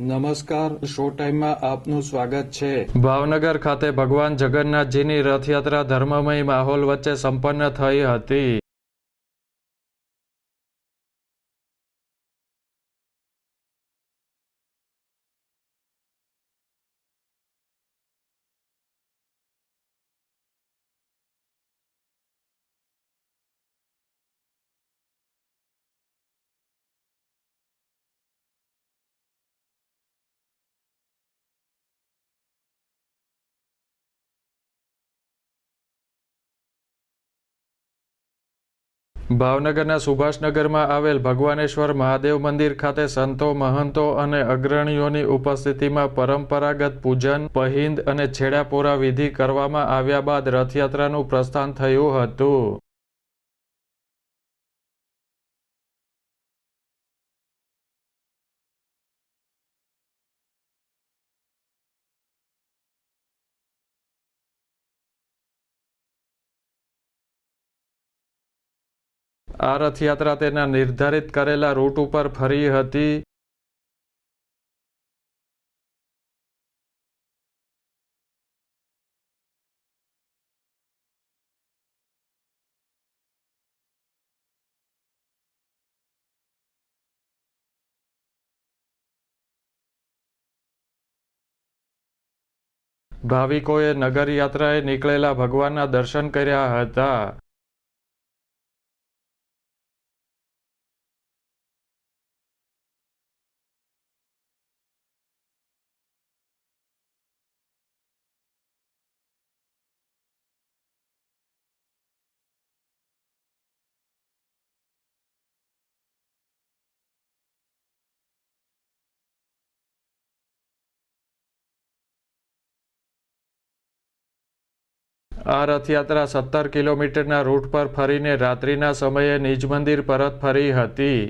નમસ્કાર શો ટાઈમમાં આપનું સ્વાગત છે. ભાવનગર ખાતે ભગવાન જગન્નાથજીની રથયાત્રા ધર્મમય માહોલ વચ્ચે સંપન્ન થઈ હતી. ભાવનગરના સુભાષનગરમાં આવેલ ભગવાનેશ્વર મહાદેવ મંદિર ખાતે સંતો, મહંતો અને અગ્રણીઓની ઉપસ્થિતિમાં પરંપરાગત પૂજન, પહિંદ અને છેડાપોરા વિધિ કરવામાં આવ્યા બાદ રથયાત્રાનું પ્રસ્થાન થયું હતું. આ રથયાત્રા તેના નિર્ધારિત કરેલા રૂટ ઉપર ફરી હતી. ભાવિકોએ નગરયાત્રાએ નીકળેલા ભગવાનના દર્શન કર્યા હતા. આ રથયાત્રા સત્તર કિલોમીટરના રૂટ પર ફરીને રાત્રિના સમયે નિજ મંદિર પરત ફરી હતી.